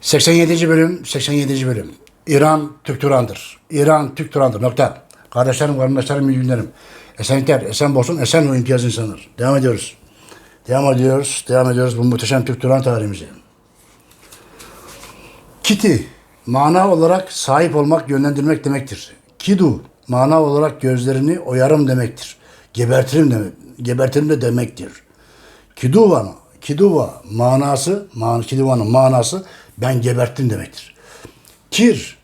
87. bölüm, 87. bölüm. İran Türk Turan'dır. İran Türk Turan'dır. Nokta. Kardeşlerim, kardeşlerim, günlerim. Esenlikler, esen bolsun, esen o imtiyaz insanlar. Devam ediyoruz. Devam ediyoruz, devam ediyoruz bu muhteşem Türk Turan tarihimize. Kiti, mana olarak sahip olmak, yönlendirmek demektir. Kidu, mana olarak gözlerini oyarım demektir. Gebertirim demek, gebertirim de demektir. Kiduva, kiduva manası, man, kiduvanın manası ben geberttim demektir. Kir,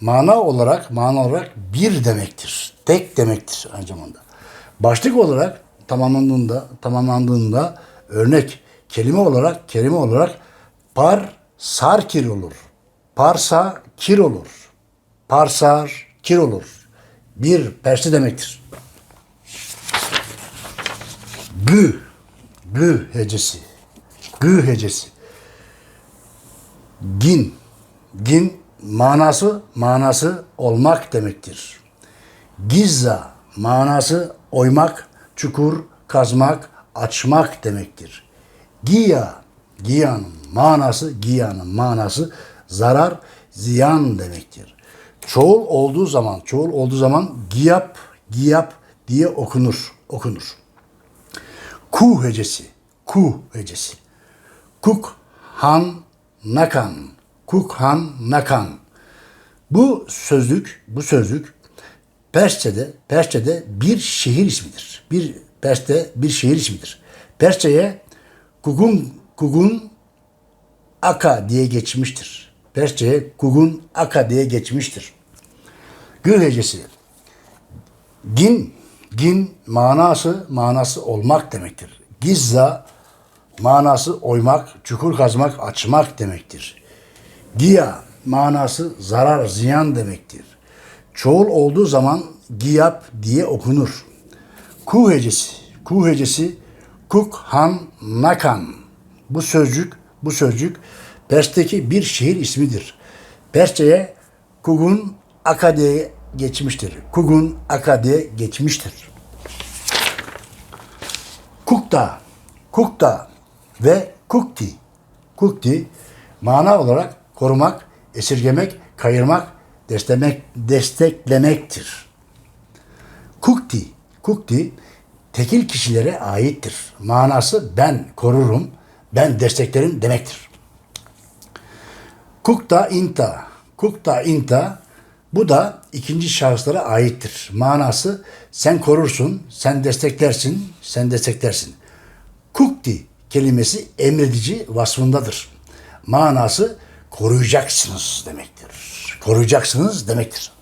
mana olarak, mana olarak bir demektir. Tek demektir aynı zamanda. Başlık olarak tamamlandığında, tamamlandığında örnek kelime olarak, kelime olarak par sar kir olur. Parsa kir olur. Parsar kir olur. Bir persi demektir. Gü, gü hecesi. Gü hecesi. Gin, gin manası, manası olmak demektir. Gizza manası oymak, çukur, kazmak, açmak demektir. Giya, giyanın manası, giyanın manası zarar, ziyan demektir. Çoğul olduğu zaman, çoğul olduğu zaman giyap, giyap diye okunur, okunur. Ku hecesi, ku hecesi. Kuk, han, nakan. Kuk, han, nakan. Bu sözlük, bu sözlük Persçe'de, Persçe'de bir şehir ismidir. Bir Pers'te bir şehir ismidir. Persçe'ye Kugun, Kugun Aka diye geçmiştir. Persçe'ye Kugun Aka diye geçmiştir. Gül hecesi. Gin, gin manası, manası olmak demektir. Gizza manası oymak, çukur kazmak, açmak demektir. Giya manası zarar, ziyan demektir. Çoğul olduğu zaman giyap diye okunur. Ku hecesi, ku hecesi kuk han nakan. Bu sözcük, bu sözcük Pers'teki bir şehir ismidir. Persçe'ye Kugun Akade'ye geçmiştir. Kugun Akade geçmiştir. Kukta, Kukta ve Kukti. Kukti mana olarak korumak, esirgemek, kayırmak, desteklemek, desteklemektir. Kukti, Kukti tekil kişilere aittir. Manası ben korurum, ben desteklerim demektir. Kukta inta, Kukta inta bu da ikinci şahıslara aittir. Manası sen korursun, sen desteklersin, sen desteklersin. Kukti kelimesi emredici vasfındadır. Manası koruyacaksınız demektir. Koruyacaksınız demektir.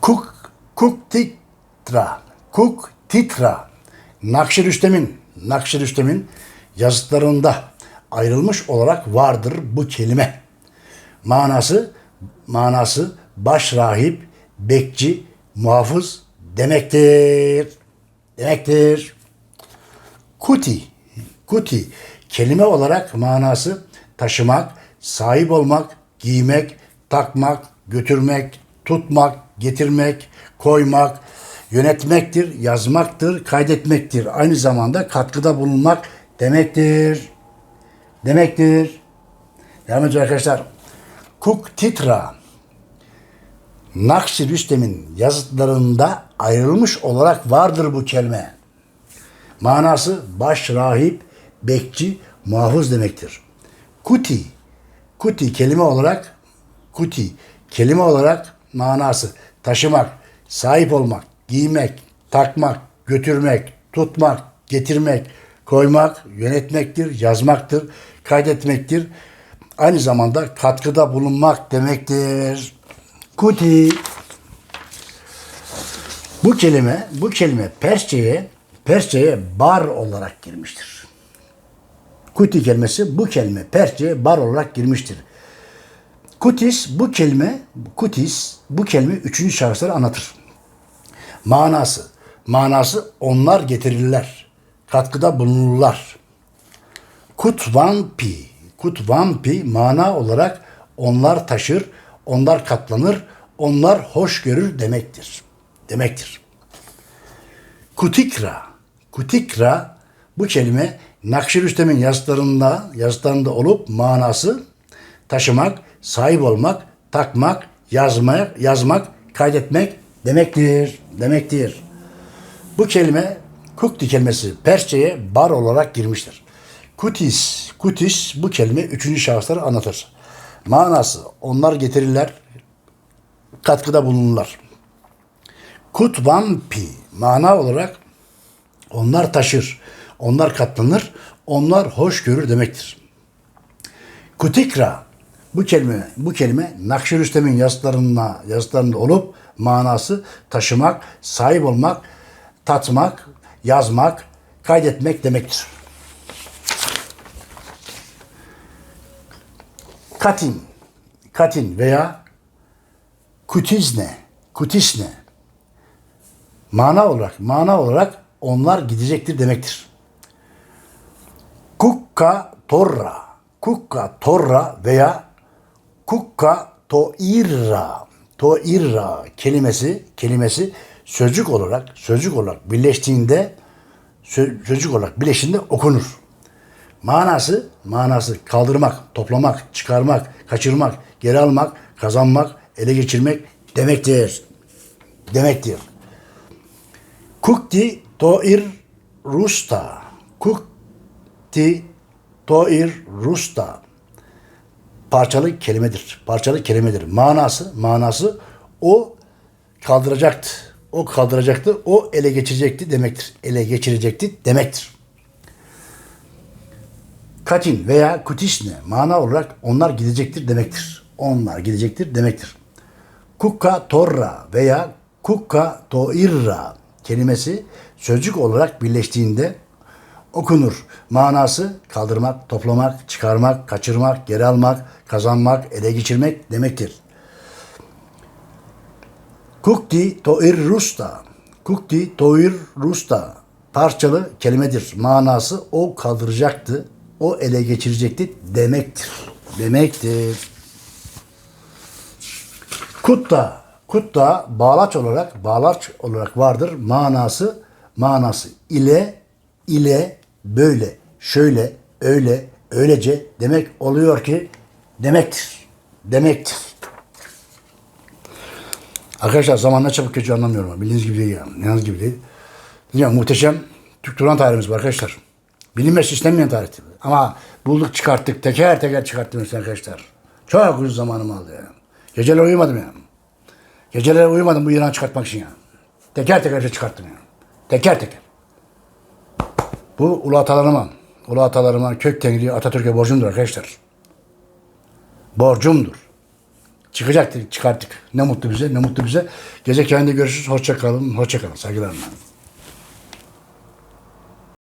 Kuk, kuk titra, kuk titra. Nakşi Rüstem'in, Nakşi Rüstem'in yazıtlarında ayrılmış olarak vardır bu kelime. Manası, manası baş rahip, bekçi, muhafız demektir. Demektir. Kuti, kuti kelime olarak manası taşımak, sahip olmak, giymek, takmak, götürmek, tutmak, getirmek, koymak, yönetmektir, yazmaktır, kaydetmektir. Aynı zamanda katkıda bulunmak demektir. Demektir. Devam ediyor arkadaşlar. Kuk Titra Nakşi Rüstem'in yazıtlarında ayrılmış olarak vardır bu kelime. Manası baş rahip, bekçi, muhafız demektir. Kuti, kuti kelime olarak, kuti kelime olarak manası taşımak, sahip olmak, giymek, takmak, götürmek, tutmak, getirmek, koymak, yönetmektir, yazmaktır, kaydetmektir. Aynı zamanda katkıda bulunmak demektir. Kuti. Bu kelime, bu kelime Persçe'ye, Persçe'ye bar olarak girmiştir. Kuti kelimesi bu kelime Persçe'ye bar olarak girmiştir. Kutis bu kelime, kutis bu kelime üçüncü şahısları anlatır. Manası, manası onlar getirirler. Katkıda bulunurlar. Kutvampi, kutvampi mana olarak onlar taşır, onlar katlanır, onlar hoş görür demektir. Demektir. Kutikra, kutikra Bu kelime Nakşirüstem'in yazılarında, yazılarında olup manası taşımak, sahip olmak, takmak, yazmak, yazmak, kaydetmek demektir. Demektir. Bu kelime kukti kelimesi Persçe'ye bar olarak girmiştir. Kutis, kutis bu kelime üçüncü şahısları anlatır. Manası onlar getirirler, katkıda bulunurlar. Kutvampi mana olarak onlar taşır, onlar katlanır, onlar hoş görür demektir. Kutikra bu kelime bu kelime Nakşirüstem'in yazılarında yazılarında olup manası taşımak, sahip olmak, tatmak, yazmak, kaydetmek demektir. Katin, katin veya kutizne, kutisne mana olarak mana olarak onlar gidecektir demektir. Kukka torra, kukka torra veya kukka toirra, toirra kelimesi kelimesi sözcük olarak sözcük olarak birleştiğinde sö- sözcük olarak birleştiğinde okunur. Manası manası kaldırmak, toplamak, çıkarmak, kaçırmak, geri almak, kazanmak, ele geçirmek demektir. Demektir. Kukti toir rusta. Kukti toir rusta. Parçalı kelimedir. Parçalı kelimedir. Manası, manası o kaldıracaktı. O kaldıracaktı. O ele geçirecekti demektir. Ele geçirecekti demektir. Katin veya kutisne mana olarak onlar gidecektir demektir. Onlar gidecektir demektir. Kukka torra veya kukka toirra kelimesi sözcük olarak birleştiğinde okunur. Manası kaldırmak, toplamak, çıkarmak, kaçırmak, geri almak, kazanmak, ele geçirmek demektir. Kukti toir rusta. Kukti toir rusta. Parçalı kelimedir. Manası o kaldıracaktı, o ele geçirecekti demektir. Demektir. Kutta, kutta bağlaç olarak bağlaç olarak vardır. Manası manası ile ile böyle şöyle öyle öylece demek oluyor ki demektir. Demektir. Arkadaşlar zaman ne çabuk geçiyor anlamıyorum. Bildiğiniz gibi değil yani. Yalnız gibi değil. Ya, muhteşem Türk Turan tarihimiz var arkadaşlar. Bilinmez istenmeyen tarihti. Ama bulduk çıkarttık. Teker teker çıkarttım işte arkadaşlar. Çok uzun zamanımı aldı ya. Geceler uyumadım ya. Geceler uyumadım bu İran'ı çıkartmak için ya. Teker teker çıkarttım ya. Teker teker. Bu ulu atalarıma, ulu atalarıma, kök tengri Atatürk'e borcumdur arkadaşlar. Borcumdur. Çıkacaktık, çıkarttık. Ne mutlu bize, ne mutlu bize. Gece kendi görüşürüz. Hoşça kalın, hoşça kalın. Saygılarımla.